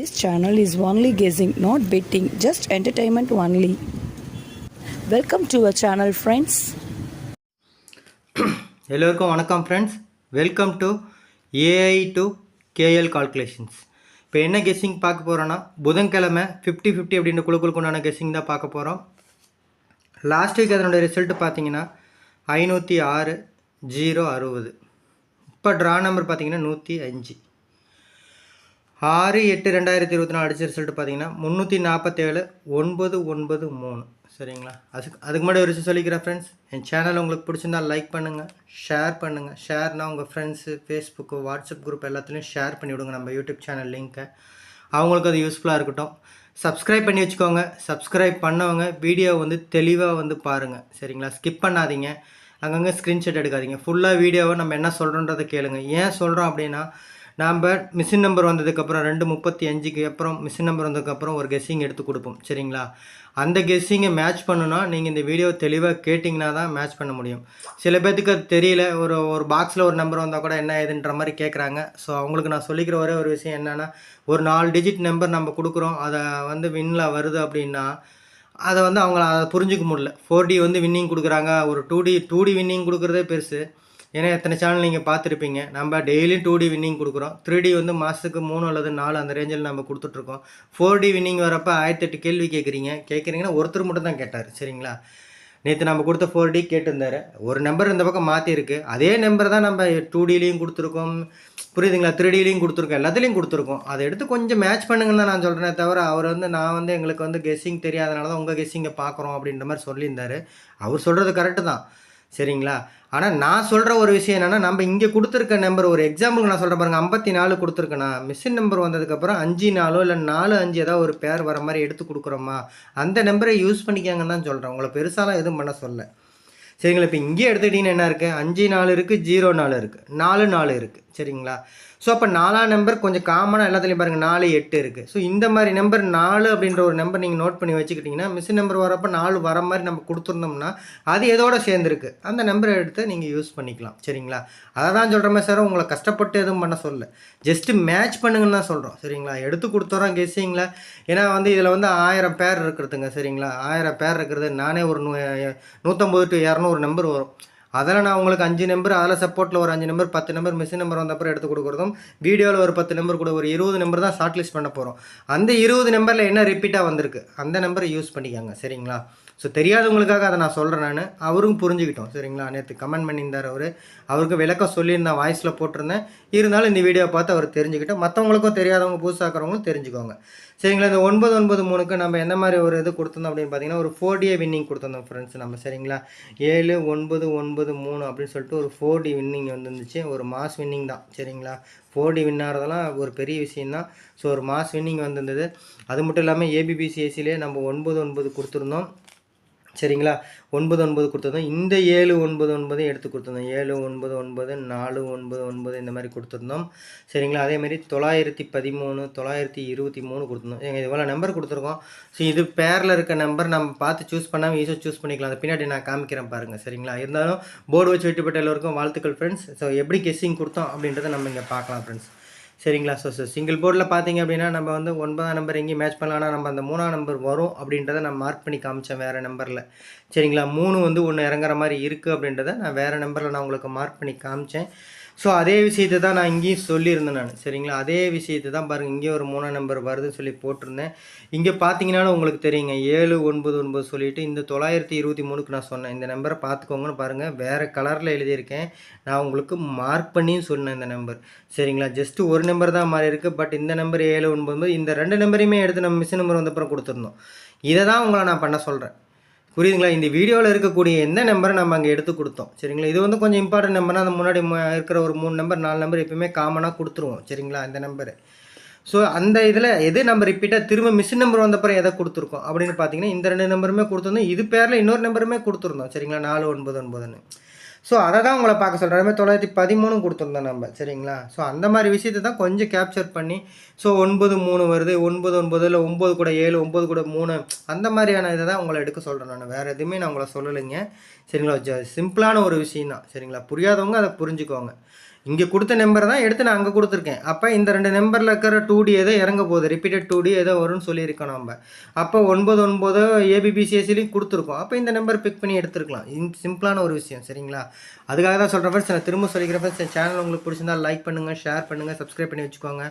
This channel is only guessing, not betting, just entertainment only. Welcome to our channel friends எல்லோருக்கும் வணக்கம் friends welcome to AI to KL calculations இப்போ என்ன guessing பார்க்க போகிறோன்னா புதன்கிழமை fifty fifty அப்படின்ற குழுக்களுக்கு உண்டான கெஸ்ஸிங் தான் பார்க்க போகிறோம் லாஸ்ட் வீக் அதனுடைய ரிசல்ட் பார்த்தீங்கன்னா ஐநூற்றி ஆறு ஜீரோ அறுபது. இப்போ ட்ரா நம்பர் பார்த்தீங்கன்னா நூற்றி அஞ்சு. ஆறு எட்டு ரெண்டாயிரத்தி இருபத்தி நாலு அடிச்ச ரிசல்ட் பார்த்தீங்கன்னா முந்நூற்றி நாற்பத்தேழு ஒன்பது ஒன்பது மூணு. சரிங்களா? அதுக்கு அதுக்கு முன்னாடி ஒரு விஷயம் சொல்லிக்கிறேன் ஃப்ரெண்ட்ஸ் என் சேனல் உங்களுக்கு பிடிச்சிருந்தா லைக் பண்ணுங்கள் ஷேர் பண்ணுங்கள் ஷேர்னா உங்கள் ஃப்ரெண்ட்ஸு ஃபேஸ்புக்கு வாட்ஸ்அப் குரூப் எல்லாத்துலேயும் ஷேர் பண்ணி விடுங்க. நம்ம யூடியூப் சேனல் லிங்க்கை அவங்களுக்கு அது யூஸ்ஃபுல்லாக இருக்கட்டும். சப்ஸ்கிரைப் பண்ணி வச்சுக்கோங்க. சப்ஸ்கிரைப் பண்ணவங்க வீடியோ வந்து தெளிவாக வந்து பாருங்கள் சரிங்களா? ஸ்கிப் பண்ணாதீங்க. அங்கங்கே ஸ்க்ரீன்ஷாட் எடுக்காதீங்க. ஃபுல்லாக வீடியோவை நம்ம என்ன சொல்கிறோன்றதை கேளுங்க. ஏன் சொல்கிறோம் அப்படின்னா நாம் மிஷின் நம்பர் வந்ததுக்கப்புறம் ரெண்டு முப்பத்தி அஞ்சுக்கு அப்புறம் மிஷின் நம்பர் வந்ததுக்கப்புறம் ஒரு கெஸ்ஸிங் எடுத்து கொடுப்போம். சரிங்களா? அந்த கெஸ்ஸிங்கை மேட்ச் பண்ணணும்னா நீங்கள் இந்த வீடியோ தெளிவாக கேட்டிங்கன்னா தான் மேட்ச் பண்ண முடியும். சில பேர்த்துக்கு அது தெரியல. ஒரு ஒரு பாக்ஸில் ஒரு நம்பர் வந்தால் கூட என்ன ஏதுன்ற மாதிரி கேட்குறாங்க ஸோ அவங்களுக்கு நான் சொல்லிக்கிற ஒரே ஒரு விஷயம் என்னென்னா ஒரு நாலு டிஜிட் நம்பர் நம்ம கொடுக்குறோம். அதை வந்து வின்னில் வருது அப்படின்னா அதை வந்து அவங்கள அதை புரிஞ்சிக்க முடியல. ஃபோர் டி வந்து வின்னிங் கொடுக்குறாங்க. ஒரு two D two D winning கொடுக்குறதே பெருசு. ஏன்னா எத்தனை சேனல் நீங்கள் பார்த்துருப்பீங்க. நம்ம டெய்லியும் டூ டி வின்னிங் கொடுக்குறோம். த்ரீ டி வந்து மாதத்துக்கு மூணு அல்லது நாலு அந்த ரேஞ்சில் நம்ம கொடுத்துட்ருக்கோம். ஃபோர் டி வின்னிங் வரப்போ ஆயிரத்தி எட்டு கேள்வி கேட்குறீங்க கேட்குறீங்கன்னா ஒருத்தர் மட்டும் தான் கேட்டார். சரிங்களா? நேற்று நம்ம கொடுத்த ஃபோர் டி கேட்டிருந்தாரு. ஒரு நம்பர் இந்த பக்கம் மாற்றிருக்கு அதே நம்பர் தான் நம்ம டூ டிலையும் கொடுத்துருக்கோம். புரியுதுங்களா? த்ரீ டிலையும் கொடுத்துருக்கோம். எல்லாத்துலேயும் கொடுத்துருக்கோம். அதை எடுத்து கொஞ்சம் மேட்ச் பண்ணுங்கன்னு தான் நான் சொல்கிறேனே தவிர அவர் வந்து நான் வந்து எங்களுக்கு வந்து கெஸ்ஸிங் தெரியாதனால தான் உங்கள் கெஸ்ஸிங்கை பார்க்குறோம் அப்படின்ற மாதிரி சொல்லியிருந்தாரு. அவர் சொல்கிறது கரெக்டு தான். சரிங்களா? ஆனால் நான் சொல்கிற ஒரு விஷயம் என்னென்னா நம்ம இங்கே கொடுத்துருக்க நம்பர் ஒரு எக்ஸாம்பிளுக்கு நான் சொல்கிறேன் பாருங்கள் ஐம்பத்தி நாலு கொடுத்துருக்கேண்ணா மிஷின் நம்பர் வந்ததுக்கப்புறம் அஞ்சு நாலோ இல்லை நாலு அஞ்சு ஏதாவது ஒரு பேர் வர மாதிரி எடுத்து கொடுக்குறோமா? அந்த நம்பரை யூஸ் பண்ணிக்காங்கன்னு தான் சொல்கிறேன் உங்களை பெருசாலாம் எதுவும் பண்ண சொல்ல. சரிங்களா? இப்போ இங்கே எடுத்துக்கிட்டிங்கன்னா என்ன இருக்குது அஞ்சு நாலு இருக்குது ஜீரோ நாலு இருக்குது நாலு நாலு இருக்குது சரிங்களா? ஸோ அப்போ நாலாம் நம்பர் கொஞ்சம் காமனாக எல்லாத்துலேயும் பாருங்கள் நாலு எட்டு இருக்குது ஸோ இந்த மாதிரி நம்பர் நாலு அப்படின்ற ஒரு நம்பர் நீங்கள் நோட் பண்ணி வச்சுக்கிட்டிங்கன்னா மிஷின் நம்பர் வரப்போ நாலு வர மாதிரி நம்ம கொடுத்துருந்தோம்னா அது எதோட சேர்ந்துருக்கு? அந்த நம்பரை எடுத்து நீங்கள் யூஸ் பண்ணிக்கலாம். சரிங்களா? அதை தான் சொல்கிற மாதிரி சார் உங்களை கஷ்டப்பட்டு எதுவும் பண்ண சொல்ல ஜஸ்ட்டு மேட்ச் பண்ணுங்கன்னு தான் சொல்கிறோம் சரிங்களா? எடுத்து கொடுத்துறோம் கெஸ்ஸிங்களா ஏன்னா வந்து இதில் வந்து ஆயிரம் பேர் இருக்கிறதுங்க சரிங்களா? ஆயிரம் பேர் இருக்கிறது நானே ஒரு நூ நூற்றம்பது டு இரநூறு நம்பர் வரும். அதில் நான் உங்களுக்கு அஞ்சு நம்பர் அதில் சப்போர்ட்டில் ஒரு அஞ்சு நம்பர் பத்து நம்பர் மிஷின் நம்பர் வந்தப்பறம் எடுத்து கொடுக்குறதும் வீடியோவில் ஒரு பத்து நம்பர் கூட ஒரு இருபது நம்பர் தான் ஷார்ட் லிஸ்ட் பண்ண போகிறோம் அந்த இருபது நம்பரில் என்ன ரிப்பீட்டாக வந்திருக்கு? அந்த நம்பரை யூஸ் பண்ணிக்காங்க சரிங்களா? ஸோ தெரியாதவங்களுக்காக அதை நான் சொல்கிறேன் நான். அவரும் புரிஞ்சுக்கிட்டோம். சரிங்களா? நேற்று கமெண்ட் பண்ணியிருந்தார் அவர். அவருக்கு விளக்கம் சொல்லியிருந்தேன் வாய்ஸில் போட்டிருந்தேன். இருந்தாலும் இந்த வீடியோ பார்த்து அவர் தெரிஞ்சுக்கிட்டோம் மற்றவங்களுக்கும் தெரியாதவங்க புதுசாக்கிறவங்களும் தெரிஞ்சுக்கோங்க. சரிங்களா? இந்த ஒன்பது ஒன்பது மூணுக்கு நம்ம எந்த மாதிரி ஒரு இது கொடுத்துருந்தோம் அப்படின்னு பார்த்தீங்கன்னா ஒரு ஃபோர் டிஏ வின்னிங் கொடுத்துருந்தோம் ஃப்ரெண்ட்ஸ் நம்ம. சரிங்களா? ஏழு ஒன்பது ஒன்பது மூணு அப்படின்னு சொல்லிட்டு ஒரு ஃபோர் டி வின்னிங் வந்துருந்துச்சு. ஒரு மாஸ் வின்னிங் தான். சரிங்களா? ஃபோர் டி வின்னாகிறதெல்லாம் ஒரு பெரிய விஷயந்தான் ஸோ ஒரு மாஸ் வின்னிங் வந்திருந்தது. அது மட்டும் இல்லாமல் ஏபிபிசிஎஸ்சிலே நம்ம ஒன்பது ஒன்பது கொடுத்துருந்தோம். சரிங்களா? ஒன்பது ஒன்பது கொடுத்துருந்தோம் இந்த ஏழு ஒன்பது ஒன்பதையும் எடுத்து கொடுத்துருந்தோம் ஏழு ஒன்பது ஒன்பது நாலு ஒன்பது ஒன்பது இந்த மாதிரி கொடுத்துருந்தோம். சரிங்களா? அதேமாதிரி தொள்ளாயிரத்தி பதிமூணு தொள்ளாயிரத்தி இருபத்தி மூணு கொடுத்துருந்தோம். எங்கள் இவ்வளோ நம்பர் கொடுத்துருக்கோம். ஸோ இது பேரில் இருக்க நம்பர் நம்ம பார்த்து சூஸ் பண்ணாமல் ஈஸியாக சூஸ் பண்ணிக்கலாம். அதை பின்னாடி நான் காமிக்கிறேன் பாருங்கள் சரிங்களா? இருந்தாலும் போர்டு வச்சு வெட்டிப்பட்ட எல்லோருக்கும் வாழ்த்துக்கள் ஃப்ரெண்ட்ஸ் ஸோ எப்படி கெஸ்ஸிங் கொடுத்தோம் அப்படின்றத நம்ம இங்கே பார்க்கலாம் ஃப்ரெண்ட்ஸ் சரிங்களா? ஸோ ஸோ சிங்கிள் போர்டில் பார்த்தீங்க அப்படின்னா நம்ம வந்து ஒன்பதாம் நம்பர் எங்கேயும் மேட்ச் பண்ணலாம்னா நம்ம அந்த மூணாம் நம்பர் வரும் அப்படின்றத நான் மார்க் பண்ணி காமிச்சேன் வேறு நம்பரில் சரிங்களா? மூணு வந்து ஒன்று இறங்குற மாதிரி இருக்குது அப்படின்றத நான் வேறு நம்பரில் நான் உங்களுக்கு மார்க் பண்ணி காமிச்சேன். ஸோ அதே விஷயத்தை தான் நான் இங்கேயும் சொல்லியிருந்தேன் நான். சரிங்களா? அதே விஷயத்தை தான் பாருங்கள் இங்கேயும் ஒரு மூணாம் நம்பர் வருதுன்னு சொல்லி போட்டிருந்தேன். இங்கே பார்த்தீங்கன்னாலும் உங்களுக்கு தெரியுங்க ஏழு ஒன்பது ஒன்பது சொல்லிவிட்டு இந்த தொள்ளாயிரத்தி இருபத்தி மூணுக்கு நான் சொன்னேன். இந்த நம்பரை பார்த்துக்கோங்கன்னு பாருங்கள் வேறு கலரில் எழுதியிருக்கேன். நான் உங்களுக்கு மார்க் பண்ணியும் சொன்னேன் இந்த நம்பர். சரிங்களா? ஜஸ்ட்டு ஒரு நம்பர் தான் மாறி இருக்குது பட் இந்த நம்பர் ஏழு ஒன்பது இந்த ரெண்டு நம்பரையுமே எடுத்து நம்ம மிஸ் நம்பர் வந்தப்புறம் கொடுத்துருந்தோம் இதை தான் உங்களை நான் பண்ண சொல்கிறேன் புரியுதுங்களா? இந்த வீடியோவில் இருக்கக்கூடிய எந்த நம்பரை நம்ம அங்கே எடுத்து கொடுத்தோம். சரிங்களா? இது வந்து கொஞ்சம் இம்பார்ட்டன்ட் நம்பர்னா அந்த முன்னாடி இருக்கிற ஒரு மூணு நம்பர் நாலு நம்பர் எப்பயுமே காமனாக கொடுத்துருவோம். சரிங்களா? இந்த நம்பரு ஸோ அந்த இதில் எது நம்ம ரிப்பீட்டாக திரும்ப மிஷின் நம்பர் வந்தப்பறம் எதை கொடுத்துருக்கோம்? அப்படின்னு பார்த்தீங்கன்னா இந்த ரெண்டு நம்பருமே கொடுத்துருந்தோம். இது பேரில் இன்னொரு நம்பருமே கொடுத்துருந்தோம். சரிங்களா? நாலு ஒன்பது ஒன்பதுன்னு. ஸோ அதை தான் உங்களை பார்க்க சொல்கிறேன் அதுமாதிரி தொள்ளாயிரத்தி பதிமூணும் கொடுத்துருந்தோம் நம்ம சரிங்களா? ஸோ அந்த மாதிரி விஷயத்தை தான் கொஞ்சம் கேப்சர் பண்ணி ஸோ ஒன்பது மூணு வருது ஒன்பது ஒன்பது இல்லை ஒம்பது கூட ஏழு ஒம்பது கூட மூணு அந்த மாதிரியான இதை தான் உங்களை எடுக்க சொல்கிறேன் நான். வேறு எதுவுமே நான் உங்களை சொல்லலைங்க. சரிங்களா? சிம்பிளான ஒரு விஷயம் தான் சரிங்களா? புரியாதவங்க அதை புரிஞ்சுக்கோங்க. இங்கே கொடுத்த நம்பர் தான் எடுத்து நான் அங்கே கொடுத்துருக்கேன். அப்போ இந்த ரெண்டு நம்பரில் இருக்கிற டூ டி ஏதோ இறங்க போகுது. ரிப்பீட்டட் டூ டி ஏதோ வரும்னு சொல்லியிருக்கோம் நம்ம அப்போ ஒன்பது ஒன்பதோ ஏபிபிசிஎஸ்சிலையும் கொடுத்துருக்கோம். அப்போ இந்த நம்பர் பிக் பண்ணி எடுத்துருக்கலாம். இன் சிம்பிளான ஒரு விஷயம் சரிங்களா? அதுக்காக தான் சொல்கிற ஃப்ரெண்ட்ஸ் நான் திரும்ப சொல்லிக்கிற ஃப்ரெண்ட்ஸ் என் சேனல் உங்களுக்கு பிடிச்சிருந்தா லைக் பண்ணுங்கள் ஷேர் பண்ணுங்கள் சப்ஸ்கிரைப் பண்ணி வச்சுக்கோங்க.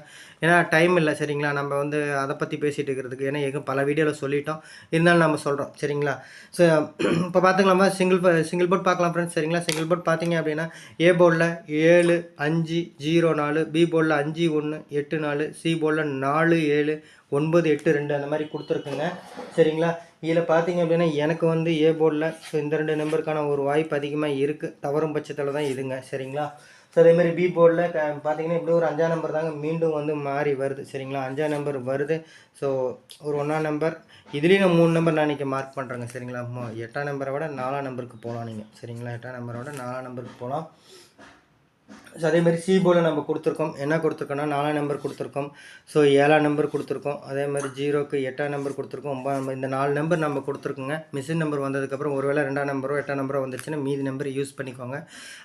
ஏன்னா டைம் இல்லை சரிங்களா? நம்ம வந்து அதை பற்றி பேசிகிட்டு இருக்கிறதுக்கு. ஏன்னா எங்கே பல வீடியோவில் சொல்லிட்டோம். இருந்தாலும் நம்ம சொல்கிறோம் சரிங்களா? ஸோ இப்போ பார்த்துக்கலாமா சிங்கிள் சிங்கிள் போர்ட் பார்க்கலாம் ஃப்ரெண்ட்ஸ் சரிங்களா? சிங்கிள் போர்ட் பார்த்தீங்க அப்படின்னா ஏ போர்டில் ஏழு அஞ்சு ஜீரோ நாலு பி போலில் அஞ்சு ஒன்று எட்டு நாலு சி போலில் நாலு ஏழு ஒன்பது எட்டு ரெண்டு அந்த மாதிரி கொடுத்துருக்குங்க சரிங்களா இதில் பார்த்தீங்க அப்படின்னா எனக்கு வந்து ஏ போர்டில் ஸோ இந்த ரெண்டு நம்பருக்கான ஒரு வாய்ப்பு அதிகமாக இருக்குது தவறும் பட்சத்தில் தான் இதுங்க சரிங்களா ஸோ அதேமாதிரி பி போர்டில் பார்த்தீங்கன்னா இப்படி ஒரு அஞ்சாம் நம்பர் தாங்க மீண்டும் வந்து மாறி வருது சரிங்களா அஞ்சாம் நம்பர் வருது ஸோ ஒரு ஒன்றாம் நம்பர் இதுலேயும் நான் மூணு நம்பர் நான் இன்றைக்கி மார்க் பண்ணுறேங்க சரிங்களா எட்டாம் நம்பரை விட நாலாம் நம்பருக்கு போகலாம் நீங்கள் சரிங்களா எட்டாம் நம்பரை விட நாலாம் நம்பருக்கு போகலாம் ஸோ அதே மாதிரி சி நம்ம கொடுத்துருக்கோம். என்ன கொடுத்துருக்கோன்னா நாலாம் நம்பர் கொடுத்துருக்கோம். ஸோ ஏழாம் நம்பர் கொடுத்துருக்கோம். அதே மாதிரி ஜீரோக்கு எட்டாம் நம்பர் கொடுத்துருக்கோம். ஒம்பது நம்பர் இந்த நாலு நம்பர் நம்ம கொடுத்துருக்கோங்க. மிஷின் நம்பர் வந்ததுக்கப்புறம் ஒருவேளை ரெண்டாம் நம்பரோ எட்டாம் நம்பரோ வந்துச்சுன்னா மீதி நம்பர் யூஸ் பண்ணிக்கோங்க.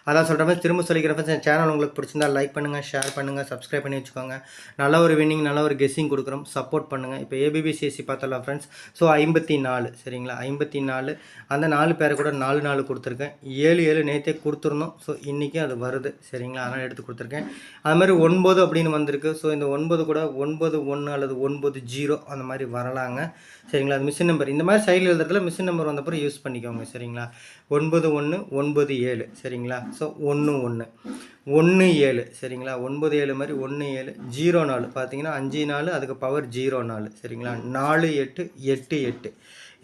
அதான் சொல்கிற மாதிரி திரும்ப சொல்லிக்கிறப்ப சேனல் உங்களுக்கு பிடிச்சிருந்தா லைக் பண்ணுங்கள் ஷேர் பண்ணுங்கள் சப்ஸ்கிரைப் பண்ணி வச்சுக்கோங்க. நல்ல ஒரு வின்னிங் நல்ல ஒரு கெஸ்ஸிங் கொடுக்குறோம். சப்போர்ட் பண்ணுங்கள் இப்போ ஏபிபிசிஎஸ்சி பார்த்தலாம் ஃப்ரெண்ட்ஸ் ஸோ ஐம்பத்தி நாலு சரிங்களா? ஐம்பத்தி நாலு. அந்த நாலு பேரை கூட நாலு நாலு கொடுத்துருக்கேன். ஏழு ஏழு நேற்றே கொடுத்துருந்தோம். ஸோ இன்றைக்கி அது வருது சரிங்களா? அதனால் எடுத்து கொடுத்துருக்கேன். அது மாதிரி ஒன்பது அப்படின்னு வந்திருக்கு. ஸோ இந்த ஒன்பது கூட ஒன்பது ஒன்று அல்லது ஒன்பது ஜீரோ அந்த மாதிரி வரலாங்க. சரிங்களா? அது மிஷின் நம்பர் இந்த மாதிரி சைடில் எழுதுறதுல மிஷின் நம்பர் வந்தப்பறம் யூஸ் பண்ணிக்கோங்க சரிங்களா? ஒன்பது ஒன்று ஒன்பது ஏழு சரிங்களா? ஸோ ஒன்று ஒன்று ஒன்று ஏழு சரிங்களா? ஒன்பது ஏழு மாதிரி ஒன்று ஏழு ஜீரோ நாலு. பார்த்தீங்கன்னா அஞ்சு நாலு அதுக்கு பவர் ஜீரோ நாலு சரிங்களா? நாலு எட்டு எட்டு எட்டு.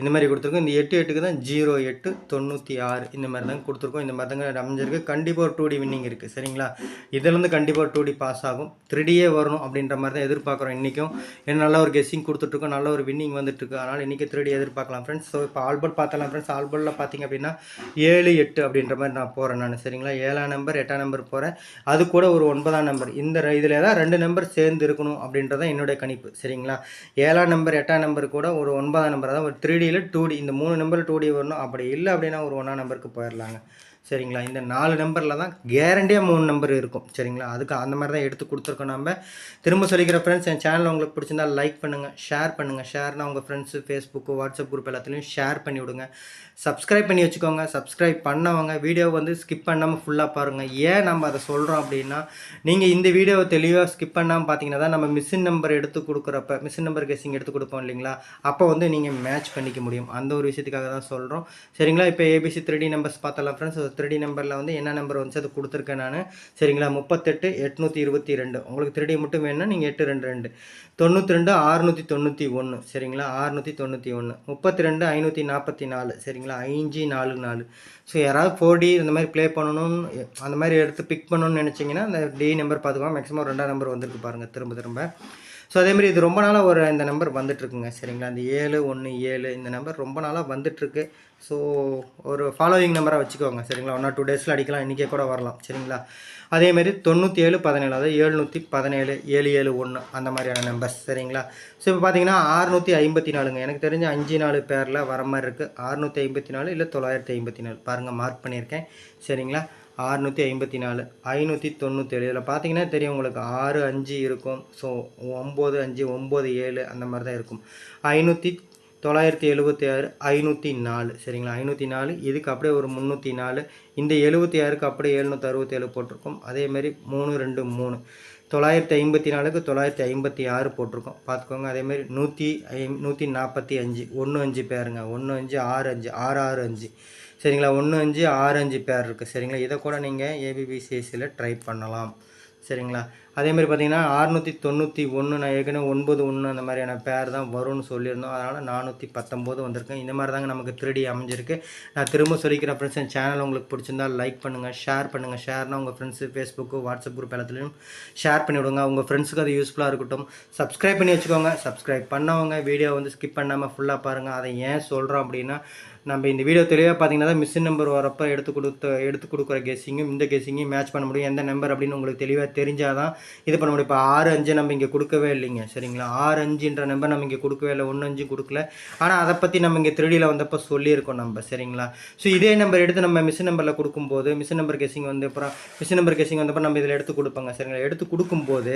இந்த மாதிரி கொடுத்துருக்கோம். இந்த எட்டு எட்டுக்கு தான் ஜீரோ எட்டு தொண்ணூற்றி ஆறு இந்த மாதிரி தான் கொடுத்துருக்கோம். இந்த மாதிரி தாங்க அமைஞ்சிருக்கு. கண்டிப்பாக ஒரு டூ டி வின்னிங் இருக்குது சரிங்களா? இதுலேருந்து கண்டிப்பாக டூ டி பாஸ் ஆகும். த்ரீடியே வரணும் அப்படின்ற மாதிரி தான் எதிர்பார்க்குறோம் இன்றைக்கும் ஏன்னா நல்ல ஒரு கெஸ்ஸிங் கொடுத்துட்ருக்கோம். நல்ல ஒரு வின்னிங் வந்துட்டுருக்கு அதனால் இன்றைக்கி த்ரீடி எதிர்பார்க்கலாம் ஃப்ரெண்ட்ஸ் ஸோ இப்போ ஆல்பர்ட் பார்த்தலாம் ஃப்ரெண்ட்ஸ் ஆல்பர்டில் பார்த்தீங்க அப்படின்னா ஏழு எட்டு அப்படின்ற மாதிரி நான் போகிறேன் நான். சரிங்களா? ஏழாம் நம்பர் எட்டாம் நம்பர் போகிறேன் அது கூட ஒரு ஒன்பதாம் நம்பர் இந்த இதில் தான் ரெண்டு நம்பர் சேர்ந்து இருக்கணும் அப்படின்றதான் என்னுடைய கணிப்பு. சரிங்களா? ஏழாம் நம்பர் எட்டாம் நம்பர் கூட ஒரு ஒன்பதாம் நம்பர் தான் ஒரு த்ரீ டியில் டூ டி இந்த மூணு நம்பர் டூ டி வரணும். அப்படி இல்லை அப்படின்னா ஒரு ஒன்றா நம்பருக்கு போயிடலாங்க. சரிங்களா? இந்த நாலு நம்பரில் தான் கேரண்டியாக மூணு நம்பர் இருக்கும். சரிங்களா? அதுக்கு அந்த மாதிரி தான் எடுத்து கொடுத்துருக்கோம் நம்ம திரும்ப சொல்லிக்கிற ஃப்ரெண்ட்ஸ் என் சேனல் உங்களுக்கு பிடிச்சிருந்தா லைக் பண்ணுங்கள் ஷேர் பண்ணுங்கள் ஷேர்னா உங்கள் ஃப்ரெண்ட்ஸு ஃபேஸ்புக்கு வாட்ஸ்அப் குரூப் எல்லாத்துலேயும் ஷேர் பண்ணி விடுங்க. சப்ஸ்கிரைப் பண்ணி வச்சுக்கோங்க. சப்ஸ்கிரைப் பண்ணவங்க வீடியோ வந்து ஸ்கிப் பண்ணாமல் ஃபுல்லாக பாருங்கள் ஏன் நம்ம அதை சொல்கிறோம் அப்படின்னா நீங்கள் இந்த வீடியோவை தெளிவாக ஸ்கிப் பண்ணாமல் பார்த்தீங்கன்னா தான் நம்ம மிஷின் நம்பர் எடுத்து கொடுக்குறப்ப மிஷின் நம்பர் கெஸிங் எடுத்து கொடுப்போம் இல்லைங்களா? அப்போ வந்து நீங்கள் மேட்ச் பண்ணிக்க முடியும். அந்த ஒரு விஷயத்துக்காக தான் சொல்கிறோம் சரிங்களா? இப்போ ஏபிசி த்ரீ நம்பர்ஸ் பார்த்தலாம் ஃப்ரெண்ட்ஸ் த்ரீ நம்பரில் வந்து என்ன நம்பர் வந்துச்சு அது கொடுத்துருக்கேன் நான். சரிங்களா? முப்பத்தெட்டு எட்நூற்றி இருபத்தி ரெண்டு. உங்களுக்கு த்ரீ மட்டும் வேணும்னா நீங்கள் எட்டு ரெண்டு ரெண்டு. தொண்ணூற்றி ரெண்டு ஆறுநூற்றி தொண்ணூற்றி ஒன்று சரிங்களா? ஆறுநூற்றி தொண்ணூற்றி ஒன்று முப்பத்தி ரெண்டு ஐநூற்றி நாற்பத்தி நாலு. சரிங்களா? ஐந்து நாலு நாலு. ஸோ யாராவது ஃபோர் டி இந்த மாதிரி ப்ளே பண்ணணும்னு அந்த மாதிரி எடுத்து பிக் பண்ணணும்னு நினச்சிங்கன்னா அந்த டி நம்பர் பார்த்துக்கலாம். மேக்ஸிமம் ரெண்டாம் நம்பர் வந்திருக்கு பாருங்கள் திரும்ப திரும்ப. ஸோ அதேமாதிரி இது ரொம்ப நாளாக ஒரு இந்த நம்பர் வந்துட்டுருக்குங்க. சரிங்களா? இந்த ஏழு ஒன்று ஏழு இந்த நம்பர் ரொம்ப நாளாக வந்துட்டுருக்கு. ஸோ ஒரு ஃபாலோவிங் நம்பராக வச்சுக்கோங்க. சரிங்களா? ஒன் ஆர் டூ டேஸில் அடிக்கலாம். இன்றைக்கே கூட வரலாம். சரிங்களா? அதேமாரி தொண்ணூற்றி ஏழு பதினேழு அதாவது ஏழ்நூற்றி பதினேழு ஏழு ஏழு ஒன்று அந்த மாதிரியான நம்பர்ஸ் சரிங்களா? ஸோ இப்போ பார்த்தீங்கன்னா அறுநூற்றி ஐம்பத்தி நாலுங்க எனக்கு தெரிஞ்ச அஞ்சு நாலு பேரில் வர மாதிரி இருக்குது ஆறுநூற்றி ஐம்பத்தி நாலு இல்லை தொள்ளாயிரத்தி ஐம்பத்தி நாலு பாருங்கள் மார்க் பண்ணியிருக்கேன். சரிங்களா? அறுநூற்றி ஐம்பத்தி நாலு ஐநூற்றி தொண்ணூற்றேழு இதில் பார்த்தீங்கன்னா தெரியும் உங்களுக்கு ஆறு அஞ்சு இருக்கும். ஸோ ஒம்பது அஞ்சு ஒம்பது ஏழு அந்த மாதிரி தான் இருக்கும். ஐநூற்றி தொள்ளாயிரத்தி எழுபத்தி ஆறு ஐநூற்றி நாலு. சரிங்களா? ஐநூற்றி நாலு. இதுக்கு அப்படியே ஒரு முந்நூற்றி நாலு. இந்த எழுபத்தி ஆறுக்கு அப்படியே எழுநூற்றி அறுபத்தேழு போட்டிருக்கோம். அதேமாரி மூணு ரெண்டு மூணு. தொள்ளாயிரத்தி ஐம்பத்தி நாலுக்கு தொள்ளாயிரத்தி ஐம்பத்தி ஆறு போட்டிருக்கோம். பார்த்துக்கோங்க. அதேமாரி நூற்றி ஐ நூற்றி நாற்பத்தி அஞ்சு. ஒன்று அஞ்சு பேருங்க. ஒன்று அஞ்சு ஆறு அஞ்சு. ஆறு ஆறு அஞ்சு. சரிங்களா? ஒன்று அஞ்சு ஆறு அஞ்சு பேர் இருக்குது சரிங்களா? இதை கூட நீங்கள் ஏபிபிசிஎஸ்சியில் ட்ரை பண்ணலாம். சரிங்களா? அதே மாதிரி பார்த்தீங்கன்னா அறுநூற்றி தொண்ணூற்றி ஒன்று நான் ஏற்கனவே ஒன்பது ஒன்று அந்த மாதிரியான பேர் தான் வரும்னு சொல்லியிருந்தோம். அதனால் நானூற்றி பத்தொம்போது வந்திருக்கேன் இந்த மாதிரி தாங்க நமக்கு திருடி அமைஞ்சிருக்கு. நான் திரும்ப சொல்லிக்கிறேன் ஃப்ரெண்ட்ஸ் என் சேனல் உங்களுக்கு பிடிச்சிருந்தா லைக் பண்ணுங்கள் ஷேர் பண்ணுங்கள் ஷேர்னா உங்கள் ஃப்ரெண்ட்ஸு ஃபேஸ்புக்கு வாட்ஸ்அப் குரூப் எல்லாத்துலேயும் ஷேர் பண்ணிவிடுங்க உங்கள் ஃப்ரெண்ட்ஸுக்கு அது யூஸ்ஃபுல்லாக இருக்கட்டும். சப்ஸ்கிரைப் பண்ணி வச்சுக்கோங்க. சப்ஸ்கிரைப் பண்ணவங்க வீடியோ வந்து ஸ்கிப் பண்ணாமல் ஃபுல்லாக பாருங்கள் அதை ஏன் சொல்கிறோம் அப்படின்னா நம்ம இந்த வீடியோ தெளிவாக பார்த்தீங்கன்னா மிஷின் நம்பர் வரப்போ எடுத்து கொடுத்த எடுத்து கொடுக்குற கெஸிங்கும் இந்த கெஸிங்கையும் மேட்ச் பண்ண முடியும். எந்த நம்பர் அப்படின்னு உங்களுக்கு தெளிவாக தெரிஞ்சால் தான் இது பண்ண முடியும். இப்போ ஆறு அஞ்சு நம்ம இங்கே கொடுக்கவே இல்லைங்க சரிங்களா? ஆறு அஞ்சுன்ற நம்பர் நம்ம இங்கே கொடுக்கவே இல்லை ஒன்று அஞ்சு கொடுக்கல. ஆனால் அதை பற்றி நம்ம இங்கே திருடியில் வந்தப்போ சொல்லியிருக்கோம் நம்ம சரிங்களா? ஸோ இதே நம்பர் எடுத்து நம்ம மிஷின் நம்பரில் கொடுக்கும்போது மிஷின் நம்பர் கெஸிங் வந்து அப்புறம் மிஷின் நம்பர் கெஸிங் வந்தப்போ நம்ம இதில் எடுத்து கொடுப்போங்க சரிங்களா? எடுத்து கொடுக்கும்போது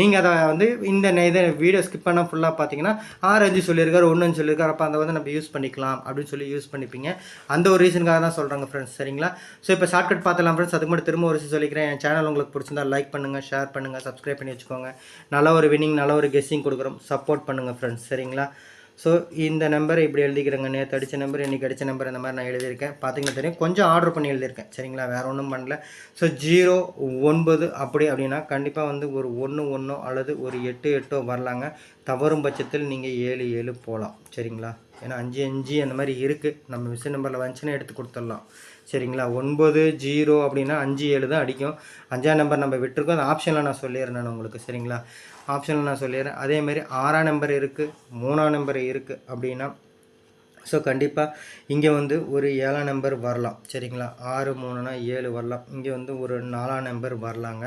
நீங்கள் அதை வந்து இந்த இதை வீடியோ ஸ்கிப் பண்ணால் ஃபுல்லாக பார்த்தீங்கன்னா ஆறு அஞ்சு சொல்லியிருக்காரு ஒன்று அஞ்சு சொல்லியிருக்காரு அப்போ அதை வந்து நம்ம யூஸ் பண்ணிக்கலாம் அப்படின்னு சொல்லி யூஸ் பண்ணிப்பீங்க. அந்த ஒரு ரீசனுக்காக தான் சொல்கிறாங்க ஃப்ரெண்ட்ஸ் சரிங்களா? ஸோ இப்போ ஷார்ட்கட் பார்த்தலாம் ஃப்ரெண்ட்ஸ் அதுக்கு மட்டும் திரும்ப ஒரு விஷயம் சொல்லிக்கிறேன். என் சேனல் உங்களுக்கு பிடிச்சிருந்தா லைக் பண்ணுங்கள் ஷேர் பண்ணுங்கள் சப்ஸ்கிரைப் பண்ணி வச்சுக்கோங்க. நல்ல ஒரு வின்னிங் நல்ல ஒரு கெஸ்ஸிங் கொடுக்குறோம். சப்போர்ட் பண்ணுங்கள் ஃப்ரெண்ட்ஸ் சரிங்களா? ஸோ இந்த நம்பர் இப்படி எழுதிக்கிறேங்க. நேற்று அடித்த நம்பர் இன்றைக்கி அடித்த நம்பர் இந்த மாதிரி நான் எழுதியிருக்கேன். பார்த்தீங்கன்னா தெரியும். கொஞ்சம் ஆர்டர் பண்ணி எழுதியிருக்கேன். சரிங்களா? வேறு ஒன்றும் பண்ணல. ஸோ ஜீரோ ஒன்பது அப்படி அப்படின்னா கண்டிப்பாக வந்து ஒரு ஒன்று ஒன்றோ அல்லது ஒரு எட்டு எட்டோ வரலாங்க. தவறும் பட்சத்தில் நீங்கள் ஏழு ஏழு போகலாம் சரிங்களா? ஏன்னா அஞ்சு அஞ்சு அந்த மாதிரி இருக்குது நம்ம மிஷின் நம்பரில் வந்துச்சுன்னா எடுத்து கொடுத்துடலாம். சரிங்களா? ஒன்பது ஜீரோ அப்படின்னா அஞ்சு ஏழு தான் அடிக்கும். அஞ்சாம் நம்பர் நம்ம விட்டுருக்கோம். அந்த ஆப்ஷனில் நான் சொல்லிடுறேன் நான் உங்களுக்கு. சரிங்களா? ஆப்ஷனில் நான் சொல்லிடுறேன். அதேமாரி ஆறாம் நம்பர் இருக்குது மூணாம் நம்பர் இருக்குது அப்படின்னா ஸோ கண்டிப்பாக இங்கே வந்து ஒரு ஏழாம் நம்பர் வரலாம். சரிங்களா? ஆறு மூணுனா ஏழு வரலாம். இங்கே வந்து ஒரு நாலாம் நம்பர் வரலாங்க.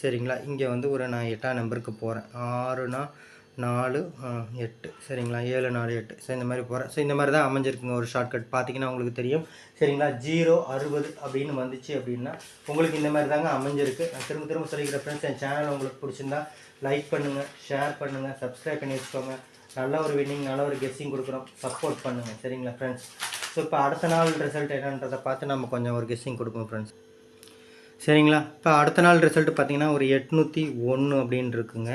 சரிங்களா? இங்கே வந்து ஒரு நான் எட்டாம் நம்பருக்கு போகிறேன் ஆறுனா நாலு எட்டு. சரிங்களா? ஏழு நாலு எட்டு. ஸோ இந்த மாதிரி போகிறேன் ஸோ இந்த மாதிரி தான் அமைஞ்சிருக்குங்க ஒரு ஷார்ட்கட் பார்த்தீங்கன்னா உங்களுக்கு தெரியும். சரிங்களா? ஜீரோ அறுபது அப்படின்னு வந்துச்சு அப்படின்னா உங்களுக்கு இந்த மாதிரி தாங்க அமைஞ்சிருக்கு. நான் திரும்ப திரும்ப சொல்லிக்கிற ஃப்ரெண்ட்ஸ் என் சேனல் உங்களுக்கு பிடிச்சிருந்தா லைக் பண்ணுங்கள் ஷேர் பண்ணுங்கள் சப்ஸ்கிரைப் பண்ணி வச்சுக்கோங்க. நல்ல ஒரு வின்னிங் நல்ல ஒரு கெஸ்ஸிங் கொடுக்குறோம். சப்போர்ட் பண்ணுங்கள் சரிங்களா ஃப்ரெண்ட்ஸ் ஸோ இப்போ அடுத்த நாள் ரிசல்ட் என்னன்றதை பார்த்து நம்ம கொஞ்சம் ஒரு கெஸ்ஸிங் கொடுப்போம் ஃப்ரெண்ட்ஸ் சரிங்களா? இப்போ அடுத்த நாள் ரிசல்ட் பார்த்தீங்கன்னா ஒரு எட்நூற்றி ஒன்று அப்படின்னு இருக்குங்க.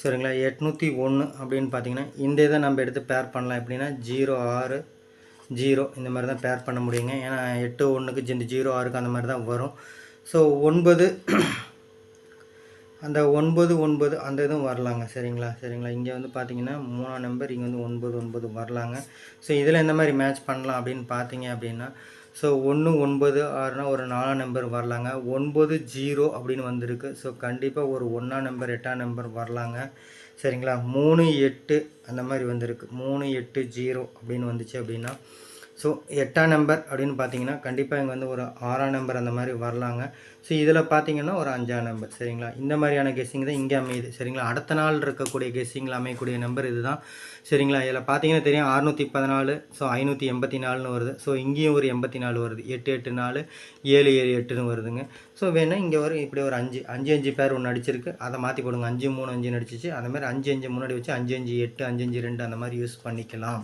சரிங்களா? எட்நூற்றி ஒன்று அப்படின்னு பார்த்தீங்கன்னா இந்த இதை நம்ம எடுத்து பேர் பண்ணலாம். எப்படின்னா ஜீரோ ஆறு ஜீரோ இந்த மாதிரி தான் பேர் பண்ண முடியுங்க. ஏன்னா எட்டு ஒன்றுக்கு இந்த ஜீரோ ஆறுக்கு அந்த மாதிரி தான் வரும். ஸோ ஒன்பது அந்த ஒன்பது ஒன்பது அந்த இதுவும் வரலாங்க. சரிங்களா? சரிங்களா? இங்கே வந்து பார்த்தீங்கன்னா மூணாம் நம்பர் இங்கே வந்து ஒன்பது ஒன்பது வரலாங்க. ஸோ இதில் எந்த மாதிரி மேட்ச் பண்ணலாம் அப்படின்னு பார்த்தீங்க அப்படின்னா ஸோ ஒன்று ஒன்பது ஆறுனா ஒரு நாலாம் நம்பர் வரலாங்க. ஒன்பது ஜீரோ அப்படின்னு வந்திருக்கு. ஸோ கண்டிப்பாக ஒரு ஒன்றாம் நம்பர் எட்டாம் நம்பர் வரலாங்க. சரிங்களா? மூணு எட்டு அந்த மாதிரி வந்திருக்கு. மூணு எட்டு ஜீரோ அப்படின்னு வந்துச்சு அப்படின்னா ஸோ எட்டாம் நம்பர் அப்படின்னு பார்த்தீங்கன்னா கண்டிப்பாக இங்கே வந்து ஒரு ஆறாம் நம்பர் அந்த மாதிரி வரலாங்க. ஸோ இதில் பார்த்தீங்கன்னா ஒரு அஞ்சாம் நம்பர் சரிங்களா? இந்த மாதிரியான கெஸ்ஸிங் தான் இங்கே அமையுது சரிங்களா? அடுத்த நாள் இருக்கக்கூடிய கெஸ்ஸிங்கில் அமையக்கூடிய நம்பர் இதுதான் சரிங்களா? இதில் பார்த்தீங்கன்னா தெரியும் அறுநூற்றி பதினாலு ஸோ ஐநூற்றி எண்பத்தி நாலுன்னு வருது. ஸோ இங்கேயும் ஒரு எண்பத்தி நாலு வருது. எட்டு எட்டு நாலு ஏழு ஏழு எட்டுன்னு வருதுங்க. ஸோ வேணால் இங்கே ஒரு இப்படி ஒரு அஞ்சு அஞ்சு அஞ்சு பேர் ஒன்று அடிச்சிருக்கு. அதை மாற்றி போடுங்க. அஞ்சு மூணு அஞ்சு நடிச்சிச்சு அந்த மாதிரி அஞ்சு அஞ்சு முன்னாடி வச்சு அஞ்சு அஞ்சு எட்டு அஞ்சு அஞ்சு ரெண்டு அந்த மாதிரி யூஸ் பண்ணிக்கலாம்.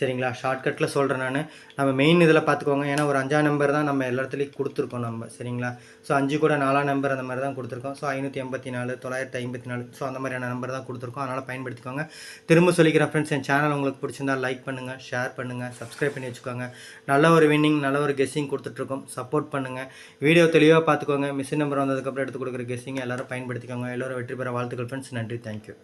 சரிங்களா? ஷார்ட்கட்டில் சொல்கிறேன் நான். நம்ம மெயின் இதில் பார்த்துக்கோங்க ஏன்னா ஒரு அஞ்சாம் நம்பர் தான் நம்ம எல்லா இடத்துலையும் கொடுத்துருக்கோம் நம்ம. சரிங்களா? ஸோ அஞ்சு கூட நாலாம் நம்பர் அந்த மாதிரி தான் கொடுத்துருக்கோம். ஸோ ஐநூற்றி எண்பத்தி நாலு தொள்ளாயிரத்தி ஐம்பத்தி நாலு. ஸோ அந்த மாதிரியான நம்பர் தான் கொடுத்துருக்கோம். அதனால் பயன்படுத்திக்கோங்க. திரும்ப சொல்லிக்கிறேன் ஃப்ரெண்ட்ஸ் என் சேனல் உங்களுக்கு பிடிச்சிருந்தா லைக் பண்ணுங்கள் ஷேர் பண்ணுங்கள் சப்ஸ்கிரைப் பண்ணி வச்சுக்கோங்க. நல்ல ஒரு வின்னிங் நல்ல ஒரு கெஸ்ஸிங் கொடுத்துட்ருக்கோம். சப்போர்ட் பண்ணுங்கள் வீடியோ தெளிவாக பார்த்துக்கோங்க மிஷின் நம்பர் வந்ததுக்கப்புறம் எடுத்து கொடுக்குற கெஸ்ஸிங் எல்லாரும் பயன்படுத்திக்கோங்க. எல்லோரும் வெற்றி பெற வாழ்த்துக்கள் ஃப்ரெண்ட்ஸ் நன்றி. தேங்க்யூ